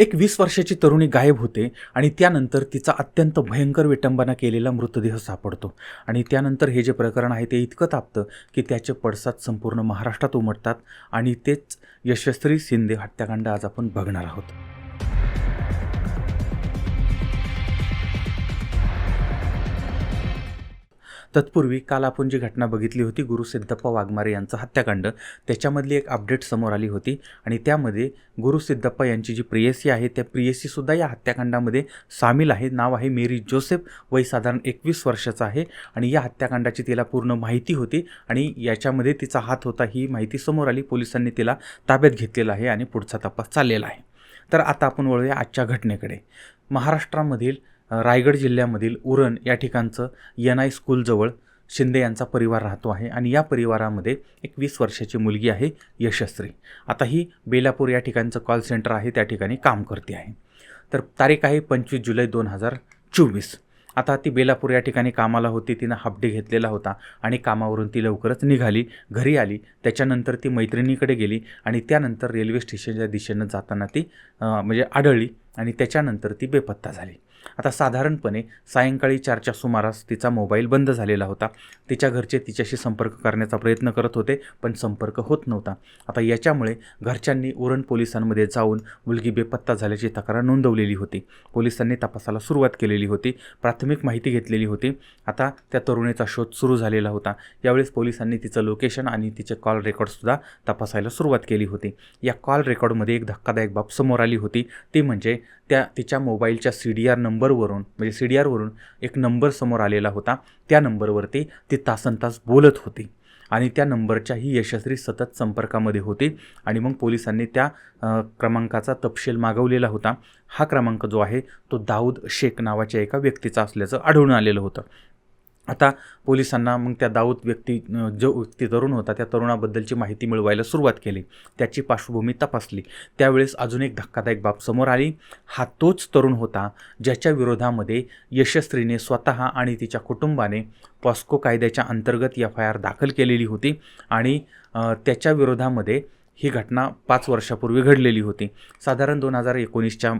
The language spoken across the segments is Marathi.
एक वीस वर्षाची तरुणी गायब होते आणि त्यानंतर तिचा अत्यंत भयंकर विटंबना केलेला मृतदेह सापडतो. आणि त्यानंतर हे जे प्रकरण आहे ते इतकं तापतं की त्याचे पडसाद संपूर्ण महाराष्ट्रात उमटतात आणि तेच यशस्वी शिंदे हत्याकांड आज आपण बघणार आहोत. तत्पूर्वी काल आपण जी घटना बघितली होती गुरु सिद्धप्पा वाघमारे यांचं हत्याकांड त्याच्यामधली एक अपडेट समोर आली होती आणि त्यामध्ये गुरु सिद्धप्पा यांची जी प्रेयसी आहे त्या प्रेयसीसुद्धा या हत्याकांडामध्ये सामील आहे नाव आहे मेरी जोसेफ वय साधारण एकवीस वर्षाचं आहे आणि या हत्याकांडाची तिला पूर्ण माहिती होती आणि याच्यामध्ये तिचा हात होता ही माहिती समोर आली. पोलिसांनी तिला ताब्यात घेतलेला आहे आणि पुढचा तपास चाललेला आहे. तर आता आपण वळूया आजच्या घटनेकडे. महाराष्ट्रामधील रायगड जिल्ह्यामधील उरण या ठिकाणचं एन आय स्कूलजवळ शिंदे यांचा परिवार राहतो आहे आणि या परिवारामध्ये एक वीस वर्षाची मुलगी आहे यशस्वी आता ही बेलापूर या ठिकाणचं कॉल सेंटर आहे त्या ठिकाणी काम करते आहे. तर तारीख आहे पंचवीस जुलै दोन हजार चोवीस. आता ती बेलापूर या ठिकाणी कामाला होती तिनं हाफ डे घेतलेला होता आणि कामावरून ती लवकरच निघाली घरी आली. त्याच्यानंतर ती मैत्रिणीकडे गेली आणि त्यानंतर रेल्वे स्टेशनच्या दिशेनं जाताना ती म्हणजे आढळली आणि त्याच्यानंतर ती बेपत्ता झाली. आता साधारणपणे सायंकाळी चारच्या सुमारास तिचा मोबाईल बंद झालेला होता. तिच्या घरचे तिच्याशी संपर्क करण्याचा प्रयत्न करत होते पण संपर्क होत नव्हता. आता याच्यामुळे घरच्यांनी उरण पोलिसांमध्ये जाऊन मुलगी बेपत्ता झाल्याची तक्रार नोंदवलेली होती. पोलिसांनी तपासाला सुरुवात केलेली होती प्राथमिक माहिती घेतलेली होती. आता त्या तरुणीचा शोध सुरू झालेला होता. यावेळेस पोलिसांनी तिचं लोकेशन आणि तिचे कॉल रेकॉर्डसुद्धा तपासायला सुरुवात केली होती. या कॉल रेकॉर्डमध्ये एक धक्कादायक बाब समोर आली होती. ती म्हणजे त्या तिच्या मोबाईलच्या सी डी आर नंबरवरून म्हणजे सी डी आरवरून एक नंबर समोर आलेला होता. त्या नंबरवरती ती तासन तास बोलत होती आणि त्या नंबरच्याही यशस्वी सतत संपर्कामध्ये होती आणि मग पोलिसांनी त्या क्रमांकाचा तपशील मागवलेला होता. हा क्रमांक जो आहे तो दाऊद शेख नावाच्या एका व्यक्तीचा असल्याचं आढळून आलेलं होतं. आता पोलिसांना मग त्या दाऊद व्यक्ती जो व्यक्ती तरुण होता त्या तरुणाबद्दलची माहिती मिळवायला सुरुवात केली. त्याची पार्श्वभूमी तपासली. त्यावेळेस अजून एक धक्कादायक बाब समोर आली. हा तोच तरुण होता ज्याच्या विरोधामध्ये यशस्वीने स्वतः आणि तिच्या कुटुंबाने पॉस्को कायद्याच्या अंतर्गत एफ आय आर दाखल केलेली होती आणि त्याच्या विरोधामध्ये ही घटना पाच वर्षापूर्वी घडलेली होती. साधारण दोन हजार एकोणीसच्या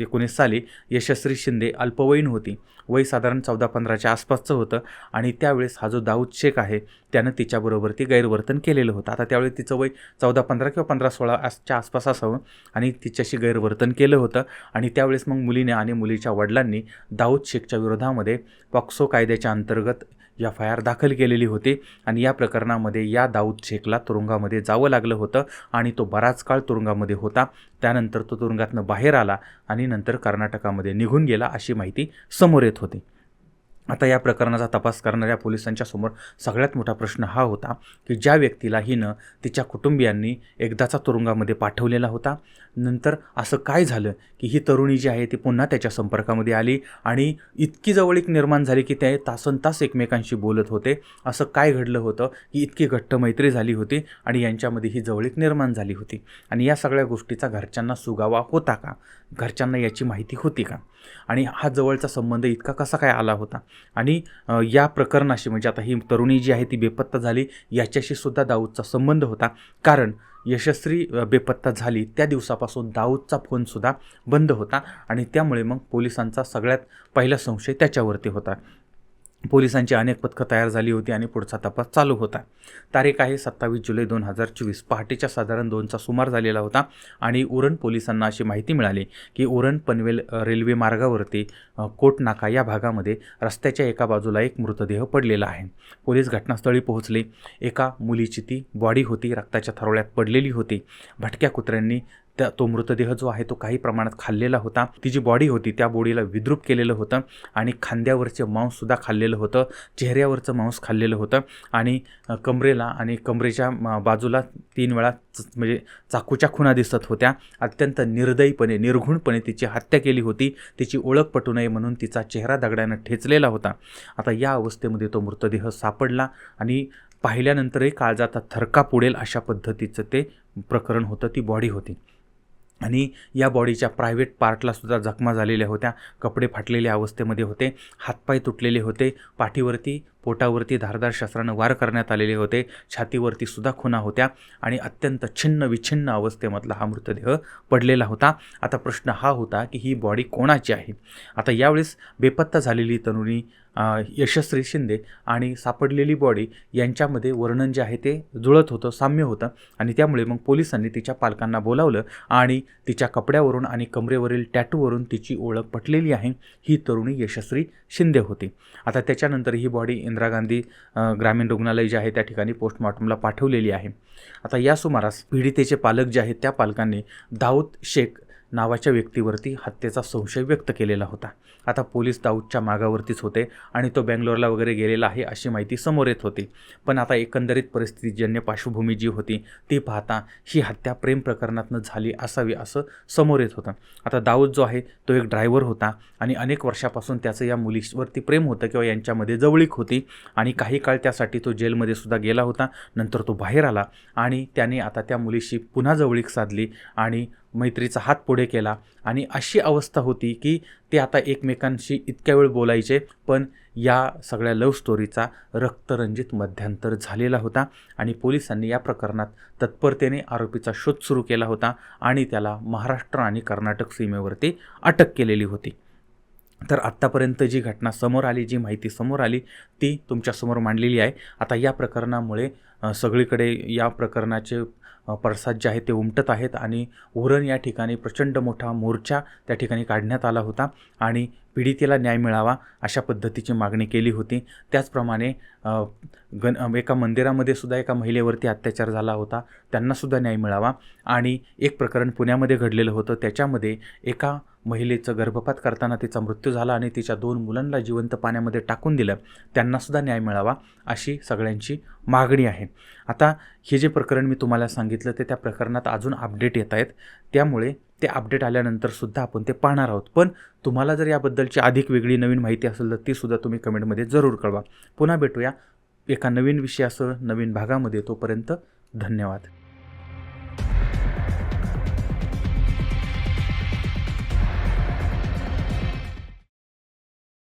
एकोणीस साली यशस्वी शिंदे अल्पवयीन होती. वय साधारण चौदा पंधराच्या आसपासचं होतं आणि त्यावेळेस हा जो दाऊद शेख आहे त्यानं तिच्याबरोबर ती गैरवर्तन केलेलं होतं. आता त्यावेळी तिचं वय चौदा पंधरा किंवा पंधरा सोळा आसच्या आसपास असावं आणि तिच्याशी गैरवर्तन केलं होतं आणि त्यावेळेस मग मुलीने आणि मुलीच्या वडिलांनी दाऊद शेखच्या विरोधामध्ये पॉक्सो कायद्याच्या अंतर्गत एफ आय आर दाखल केलेली होती आणि या प्रकरणामध्ये या दाऊद शेखला तुरुंगामध्ये जावं लागलं होतं आणि तो बराच काळ तुरुंगामध्ये होता. त्यानंतर तो तुरुंगातनं बाहेर आला आणि नंतर कर्नाटकामध्ये निघून गेला अशी माहिती समोर येत होती. आता या प्रकरणाचा तपास करणाऱ्या पोलिसांच्या समोर सगळ्यात मोठा प्रश्न हा होता की ज्या व्यक्तीला हिनं तिच्या कुटुंबियांनी एकदाचा तुरुंगामध्ये पाठवलेला होता नंतर असं काय झालं की ही तरुणी जी आहे ती पुन्हा त्याच्या संपर्कामध्ये आली आणि इतकी जवळीक निर्माण झाली की ते तासन तास एकमेकांशी बोलत होते असं काय घडलं होतं की इतकी घट्ट मैत्री झाली होती आणि यांच्यामध्ये ही जवळीक निर्माण झाली होती? आणि या सगळ्या गोष्टीचा घरच्यांना सुगावा होता का? घरच्यांना याची माहिती होती का? आणि हा जवळचा संबंध इतका कसा काय आला होता? आणि या प्रकरणाशी म्हणजे आता ही तरुणी जी आहे ती बेपत्ता झाली याच्याशी सुद्धा दाऊदचा संबंध होता. कारण यशस्वी बेपत्ता झाली त्या दिवसापासून दाऊदचा फोनसुद्धा बंद होता आणि त्यामुळे मग पोलिसांचा सगळ्यात पहिला संशय त्याच्यावरती होता. पोलिसांची अनेक पथकं तयार झाली होती आणि पुढचा तपास चालू होता. तारीख आहे सत्तावीस जुलै दोन हजार चोवीस. पहाटेच्या साधारण दोनचा सुमार झालेला होता आणि उरण पोलिसांना अशी माहिती मिळाली की उरण पनवेल रेल्वे मार्गावरती कोटनाका या भागामध्ये रस्त्याच्या एका बाजूला एक मृतदेह पडलेला आहे. पोलीस घटनास्थळी पोहोचले. एका मुलीची ती बॉडी होती. रक्ताच्या थरोळ्यात पडलेली होती. भटक्या कुत्र्यांनी त्या तो मृतदेह जो आहे तो काही प्रमाणात खाल्लेला होता. ती जी बॉडी होती त्या बॉडीला विद्रूप केलेलं होतं आणि खांद्यावरचे मांससुद्धा खाल्लेलं होतं चेहऱ्यावरचं मांस खाल्लेलं होतं आणि कमरेला आणि कमरेच्या बाजूला तीन वेळा म्हणजे चाकूच्या खुणा दिसत होत्या. अत्यंत निर्दयीपणे निर्घुणपणे तिची हत्या केली होती. तिची ओळख पटू नये म्हणून तिचा चेहरा दगडानं ठेचलेला होता. आता या अवस्थेमध्ये तो मृतदेह सापडला आणि पाहिल्यानंतरही काळजाचा थरका पुडेल अशा पद्धतीचं ते प्रकरण होतं ती बॉडी होती. आणि या बॉडीच्या प्रायव्हेट पार्टलासुद्धा जखमा झालेल्या होत्या. कपडे फाटलेल्या अवस्थेमध्ये होते. हातपाय तुटलेले होते. पाठीवरती पोटावरती धारदार शस्त्रानं वार करण्यात आलेले होते. छातीवरती सुद्धा खुना होत्या आणि अत्यंत छिन्न विछिन्न अवस्थेमधला हा मृतदेह पडलेला होता. आता प्रश्न हा होता की ही बॉडी कोणाची आहे? आता यावेळेस बेपत्ता झालेली तरुणी यशस्वी शिंदे आणि सापडलेली बॉडी यांच्यामध्ये वर्णन जे आहे ते जुळत होतं साम्य होतं आणि त्यामुळे मग पोलिसांनी तिच्या पालकांना बोलावलं आणि तिच्या कपड्यावरून आणि कमरेवरील टॅटूवरून तिची ओळख पटलेली आहे. ही तरुणी यशस्वी शिंदे होती. आता त्याच्यानंतर ही बॉडी इंदिरा गांधी ग्रामीण रुग्णालय जे आहे त्या ठिकाणी पोस्टमॉर्टमला पाठवलेली आहे. आता या सुमारास पीडितेचे पालक जे आहेत त्या पालकांनी दाऊद शेख नावाच्या व्यक्तीवरती हत्येचा संशय व्यक्त केलेला होता. आता पोलीस दाऊदच्या मागावरतीच होते आणि तो बँगलोरला वगैरे गेलेला आहे अशी माहिती समोर येत होती. पण आता एकंदरीत परिस्थितीजन्य पार्श्वभूमी जी होती ती पाहता ही हत्या प्रेम प्रकरणातनं झाली असावी असं समोर येत होतं. आता दाऊद जो आहे तो एक ड्रायव्हर होता आणि अनेक वर्षापासून त्याचं या मुलीवरती प्रेम होतं किंवा यांच्यामध्ये जवळीक होती आणि काही काळ त्यासाठी तो जेलमध्ये सुद्धा गेला होता. नंतर तो बाहेर आला आणि त्याने आता त्या मुलीशी पुन्हा जवळीक साधली आणि मैत्रीचा हात पुढे केला आणि अशी अवस्था होती की ते आता एकमेकांशी इतक्या वेळ बोलायचे पण या सगळ्या लव्ह स्टोरीचा रक्तरंजित मध्यांतर झालेला होता आणि पोलिसांनी या प्रकरणात तत्परतेने आरोपीचा शोध सुरू केला होता आणि त्याला महाराष्ट्र आणि कर्नाटक सीमेवरती अटक केलेली होती. तर आत्तापर्यंत जी घटना समोर आली जी माहिती समोर आली ती तुमच्यासमोर मांडलेली आहे. आता या प्रकरणामुळे सगळीकडे या प्रकरणाचे अ, पडसाद जे आहेत ते उमटत आहेत आणि उरण या ठिकाणी प्रचंड मोठा मोर्चा त्या ठिकाणी काढण्यात आला होता. आणि पीडितेला न्याय मिळावा अशा पद्धतीची मागणी केली होती. त्याचप्रमाणे गण एका मंदिरामध्ये सुद्धा एका महिलेवरती अत्याचार झाला होता. त्यांनासुद्धा न्याय मिळावा. आणि एक प्रकरण पुण्यामध्ये घडलेलं होतं. त्याच्यामध्ये एका महिलेचं गर्भपात करताना तिचा मृत्यू झाला आणि तिच्या दोन मुलांना जिवंत पाण्यामध्ये टाकून दिलं. त्यांनासुद्धा न्याय मिळावा अशी सगळ्यांची मागणी आहे. आता हे जे प्रकरण मी तुम्हाला सांगितलं ते त्या प्रकरणात अजून अपडेट येत आहेत. त्यामुळे ते अपडेट आल्यानंतर सुद्धा आपण ते पाहणार आहोत. पण तुम्हाला जर याबद्दलची अधिक वेगळी नवीन माहिती असेल तर ती सुद्धा तुम्ही कमेंटमध्ये जरूर कळवा. पुन्हा भेटूया एका नवीन विषयासह नवीन भागामध्ये. तोपर्यंत धन्यवाद.